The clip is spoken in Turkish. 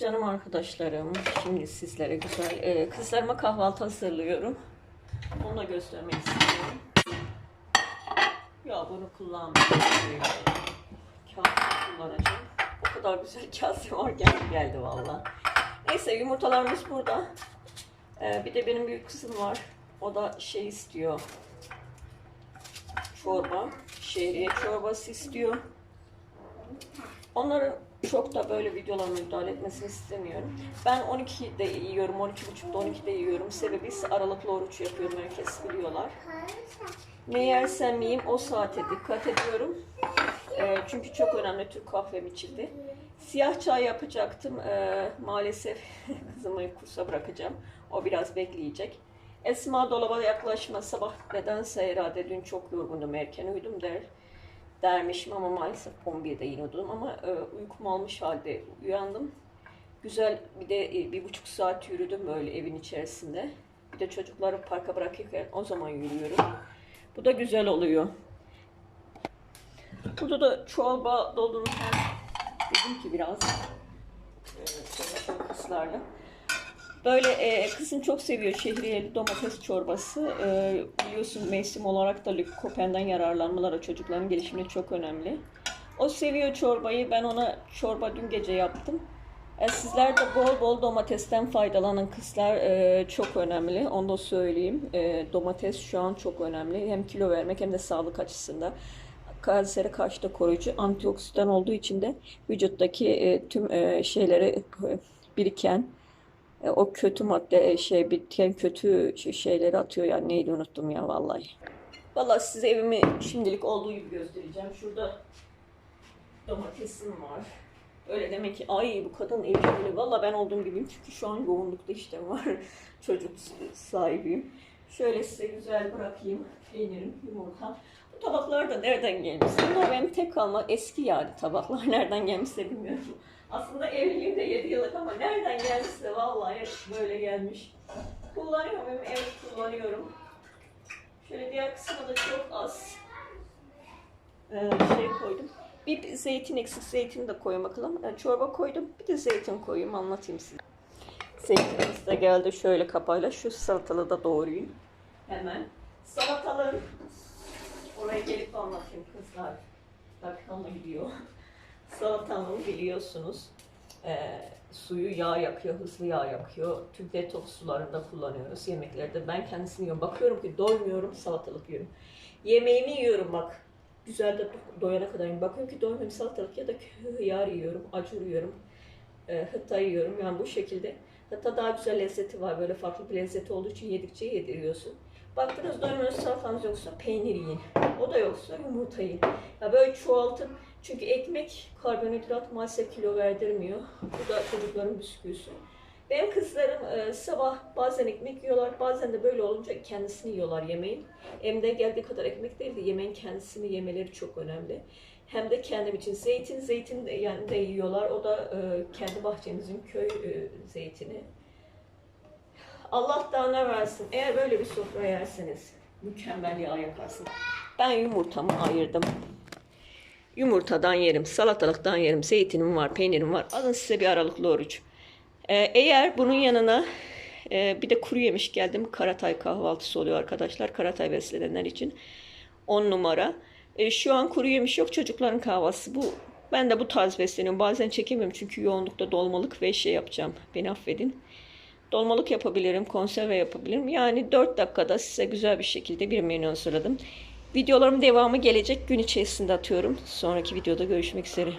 Canım arkadaşlarım, şimdi sizlere güzel e, kızlarıma kahvaltı hazırlıyorum. Onu da göstermek istiyorum. Ya bunu kullanmayacağım. Kase kullanacağım. O kadar güzel kase geldi, geldi valla. Neyse yumurtalarımız burada. E, bir de benim büyük kızım var. O da şey istiyor. Çorba. Şehriye çorbası istiyor. Onların çok da böyle videolarıma müdahale etmesini istemiyorum. Ben 12'de yiyorum, 12.30'da 12'de yiyorum. Sebebi ise aralıklı oruç yapıyorum, herkes biliyorlar. Ne yersem yiyeyim o saate dikkat ediyorum. Ee, çünkü çok önemli Türk kahvem içildi. Siyah çay yapacaktım. Ee, maalesef kızımı kursa bırakacağım. O biraz bekleyecek. Esma dolaba yaklaşma sabah nedense herhalde dün çok yorgundum erken uyudum der dermişim ama maalesef 11'de yine uyudum ama e, uykum almış halde uyandım. Güzel bir de e, bir buçuk saat yürüdüm böyle evin içerisinde. Bir de çocukları parka bırakırken o zaman yürüyorum. Bu da güzel oluyor. Burada da çorba doldururken dedim ki biraz e, kızlarla. Böyle e, kızım çok seviyor şehriyeli domates çorbası. E, biliyorsun mevsim olarak da likopen'den yararlanmaları çocukların gelişimine çok önemli. O seviyor çorbayı. Ben ona çorba dün gece yaptım. E, sizler de bol bol domatesten faydalanın kızlar. E, çok önemli. Onu da söyleyeyim. E, domates şu an çok önemli. Hem kilo vermek hem de sağlık açısından. Kansere karşı da koruyucu antioksidan olduğu için de vücuttaki e, tüm e, şeyleri e, biriken e, o kötü madde e, şey bitken kötü şey- şeyleri atıyor yani neydi unuttum ya vallahi. Vallahi size evimi şimdilik olduğu gibi göstereceğim. Şurada domatesim var. Öyle demek ki ay bu kadın evi. Valla ben olduğum gibiyim çünkü şu an yoğunlukta işte var. Çocuk sahibiyim. Şöyle size güzel bırakayım. Peynirim, yumurta. Bu tabaklar da nereden gelmiş? Bunlar benim tek kalma eski yani tabaklar. Nereden gelmişse bilmiyorum. Aslında evliliğim de 7 yıllık ama nereden gelmişse vallahi böyle gelmiş. Kullanıyorum, evet kullanıyorum. Şöyle diğer kısmına da çok az e, şey koydum. Bir zeytin eksik zeytin de koyayım bakalım. E, çorba koydum. Bir de zeytin koyayım anlatayım size. Zeytinimiz de geldi şöyle kapağıyla. Şu salatalığı da doğrayayım. Hemen. Salatalığı oraya gelip anlatayım kızlar. Dakikamla gidiyor. Salatalığımı biliyorsunuz. E, suyu yağ yakıyor, hızlı yağ yakıyor. Tüm detoks sularında kullanıyoruz yemeklerde. Ben kendisini yiyorum. Bakıyorum ki doymuyorum, salatalık yiyorum. Yemeğimi yiyorum bak. Güzel de do- doyana kadar yiyorum. Bakıyorum ki doymuyorum salatalık ya da hıyar yiyorum, acur yiyorum. E, hıtta yiyorum. Yani bu şekilde. Hatta daha güzel lezzeti var. Böyle farklı bir lezzeti olduğu için yedikçe yediriyorsun. Baktınız doymuyorsunuz salatanız yoksa peynir yiyin. O da yoksa yumurta yiyin. Ya böyle çoğaltın. Çünkü ekmek karbonhidrat maalesef kilo verdirmiyor. Bu da çocukların bisküvisi. Benim kızlarım e, sabah bazen ekmek yiyorlar, bazen de böyle olunca kendisini yiyorlar yemeğin. Emde geldiği kadar ekmek değil de yemeğin kendisini yemeleri çok önemli. Hem de kendim için zeytin, zeytin de, yani de yiyorlar. O da e, kendi bahçemizin köy e, zeytini. Allah daha ne versin. Eğer böyle bir sofra yerseniz mükemmel yağ yakarsın. Ben yumurtamı ayırdım. Yumurtadan yerim, salatalıktan yerim, zeytinim var, peynirim var. Alın size bir aralıklı oruç. Ee, eğer bunun yanına e, bir de kuru yemiş geldim. Karatay kahvaltısı oluyor arkadaşlar. Karatay beslenenler için. 10 numara. E, şu an kuru yemiş yok. Çocukların kahvaltısı. Bu ben de bu tarz besleniyorum. Bazen çekemiyorum çünkü yoğunlukta dolmalık ve şey yapacağım. Beni affedin. Dolmalık yapabilirim, konserve yapabilirim. Yani 4 dakikada size güzel bir şekilde bir menü hazırladım. Videolarım devamı gelecek gün içerisinde atıyorum. Sonraki videoda görüşmek üzere.